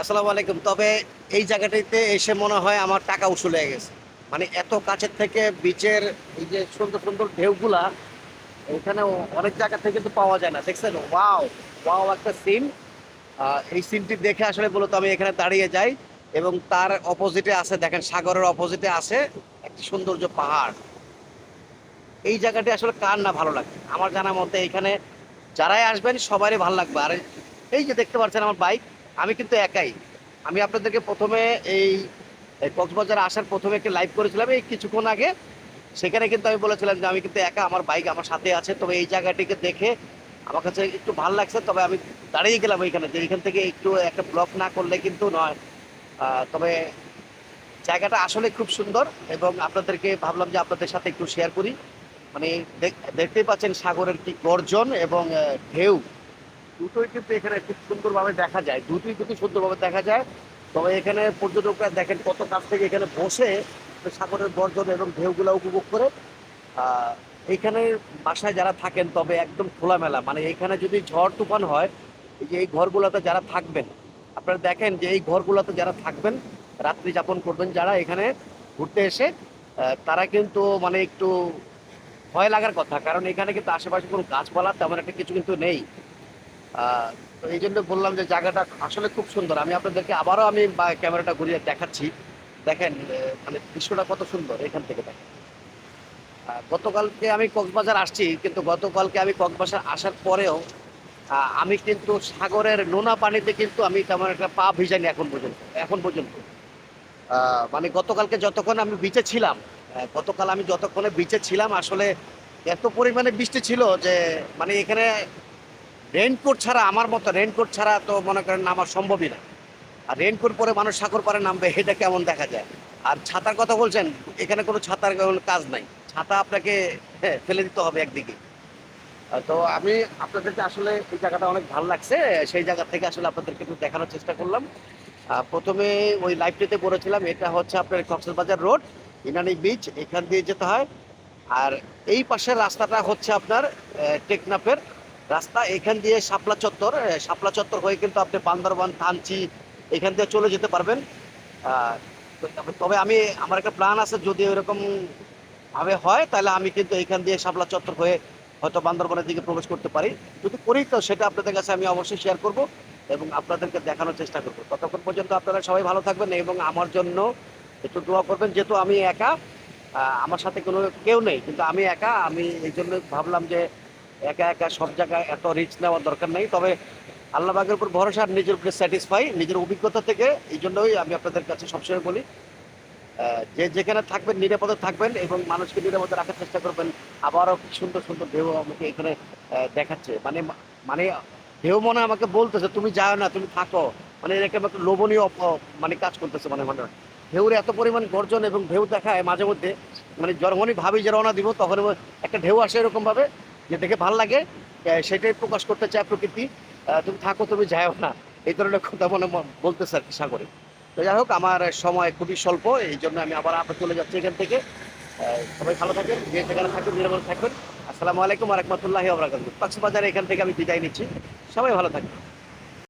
আসসালামু আলাইকুম। তবে এই জায়গাটিতে এসে মনে হয় আমার টাকা উসুল হয়ে গেছে। মানে এত কাছের থেকে বিচের এই যে সুন্দর সুন্দর ঢেউগুলা, এখানে অনেক জায়গা থেকে কিন্তু পাওয়া যায় না। দেখছেন? ওয়াও ওয়াও একটা সিন এই সিনটি দেখে আসলে বলতো আমি এখানে দাঁড়িয়ে যাই এবং তার অপোজিটে আছে, দেখেন, সাগরের অপোজিটে আছে একটি সৌন্দর্য পাহাড়। এই জায়গাটি আসলে কার না ভালো লাগে? আমার জানা মতে এখানে যারাই আসবেন সবারই ভালো লাগবে। আর এই যে দেখতে পাচ্ছেন আমার বাইক আমি কিন্তু একাই। আমি আপনাদেরকে প্রথমে এই কক্সবাজার আসার প্রথমে একটি লাইভ করেছিলাম এই কিছুক্ষণ আগে। সেখানে কিন্তু আমি বলেছিলাম যে আমি কিন্তু একা, আমার বাইক আমার সাথে আছে, তবে এই জায়গাটিকে দেখে আমার কাছে একটু ভালো লাগছে, তবে আমি দাঁড়িয়ে গেলাম ওইখানে, যে এখান থেকে একটু একটা ব্লক না করলে কিন্তু নয়। তবে জায়গাটা আসলে খুব সুন্দর এবং আপনাদেরকে ভাবলাম যে আপনাদের সাথে একটু শেয়ার করি। মানে দেখ- দেখতেই পাচ্ছেন সাগরের কি গর্জন এবং ঢেউ। দুটোই কিন্তু এখানে খুব সুন্দরভাবে দেখা যায়। দুটোই কিন্তু সুন্দরভাবে দেখা যায়। তবে এখানে পর্যটকরা দেখেন কত কাছ থেকে এখানে বসে সাগরের বর্জন এবং ঢেউগুলো উপভোগ করে। এইখানে বাসায় যারা থাকেন তবে একদম খোলামেলা। মানে এখানে যদি ঝড় তুফান হয় যে এই ঘরগুলোতে যারা থাকবেন, আপনারা দেখেন যে এই ঘরগুলোতে যারা থাকবেন, রাত্রি যাপন করবেন, যারা এখানে ঘুরতে এসে তারা কিন্তু মানে একটু ভয় লাগার কথা। কারণ এখানে কিন্তু আশেপাশে কোনো গাছপালা তেমন একটা কিছু কিন্তু নেই। তো এই জন্য বললাম যে জায়গাটা আসলে খুব সুন্দর। আমি আপনাদেরকে আবারও আমি ক্যামেরাটা ঘুরিয়ে দেখাচ্ছি। দেখেন মানে দৃশ্যটা কত সুন্দর এখান থেকে দেখেন। গতকালকে আমি কক্সবাজার আসছি, কিন্তু গতকালকে আমি কক্সবাজার আসার পরেও আমি কিন্তু সাগরের নোনা পানিতে কিন্তু আমি তেমন একটা পা ভিজাইনি এখন পর্যন্ত এখন পর্যন্ত। মানে গতকালকে যতক্ষণ আমি বিচে ছিলাম গতকাল আমি যতক্ষণে বিচে ছিলাম, আসলে এত পরিমাণে বৃষ্টি ছিল যে মানে এখানে রেনকোট ছাড়া আমার মতো রেনকোট ছাড়া তো মনে করেন নামা সম্ভবই না। আর রেনকোট পরে মানুষ সাগর পারে নামবে এটা কেমন দেখা যায়? আর ছাতার কথা বলছেন এখানে কোনো ছাতার কাজ নাই। ছাতা আপনাকে হ্যাঁ, ফেলে দিতে হবে একদিকে। তো আমি আপনাদেরকে আসলে এই জায়গাটা অনেক ভালো লাগছে সেই জায়গা থেকে আসলে আপনাদেরকে একটু দেখানোর চেষ্টা করলাম। প্রথমে ওই লাইভটিতে বলেছিলাম এটা হচ্ছে আপনার কক্সবাজার রোড ইনানি বিচ এখান দিয়ে যেতে হয়। আর এই পাশের রাস্তাটা হচ্ছে আপনার টেকনাফের রাস্তা, এখান দিয়ে শাপলা চত্বর শাপলা চত্বর হয়ে কিন্তু আপনি বান্দরবান থানচি এখান দিয়ে চলে যেতে পারবেন। তবে আমি, আমার একটা প্ল্যান আছে, যদি এরকম ভাবে হয়, তাহলে আমি কিন্তু এখান দিয়ে শাপলা চত্বর হয়ে হয়তো বান্দরবানের দিকে প্রবেশ করতে পারি। যদি করি, তো সেটা আপনাদের কাছে আমি অবশ্যই শেয়ার করব এবং আপনাদেরকে দেখানোর চেষ্টা করব। ততক্ষণ পর্যন্ত আপনারা সবাই ভালো থাকবেন এবং আমার জন্য একটু দোয়া করবেন, যেহেতু আমি একা আমার সাথে কোনো কেউ নেই, কিন্তু আমি একা, আমি এই জন্য ভাবলাম যে একা একা সব জায়গায় এত রিস্ক নেওয়ার দরকার নেই। তবে আল্লাহ বাগের উপর ভরসা আর নিজের উপরে স্যাটিসফাই নিজের অভিজ্ঞতা থেকে এই জন্যই আমি আপনাদের কাছে সবসময় বলি যে যেখানে থাকবেন, নিরাপদে থাকবেন এবং মানুষকে নিরাপদে রাখার চেষ্টা করবেন। আবারও সুন্দর সুন্দর ঢেউ আমাকে এখানে দেখাচ্ছে। মানে মানে ঢেউ মনে আমাকে বলতেছে, তুমি যাও না, তুমি থাকো। মানে এরকম একটা লোভনীয় মানে কাজ করতেছে মানে মনে ঢেউর এত পরিমাণ গর্জন এবং ঢেউ দেখায় মাঝে মধ্যে মানে যখনই ভাবি যে রওনা দিব তখন একটা ঢেউ আসে এরকম ভাবে যে দেখে ভালো লাগে সেটাই প্রকাশ করতে চায় প্রকৃতি। তুমি থাকো, তুমি যাও না। এই ধরনের কথা মনে বলতে বলতেছে আর কি সাগরে। তো যাই হোক, আমার সময় খুবই স্বল্প, এই জন্য আমি আবার আবার চলে যাচ্ছি এখান থেকে। সবাই ভালো থাকেন, যে সেখানে থাকুন, নিরাপদ থাকুন। আসসালামু আলাইকুম আরহামতুল্লাহ আবরাকাত বাজারে এখান থেকে আমি বিদায় নিচ্ছি। সবাই ভালো থাকবেন।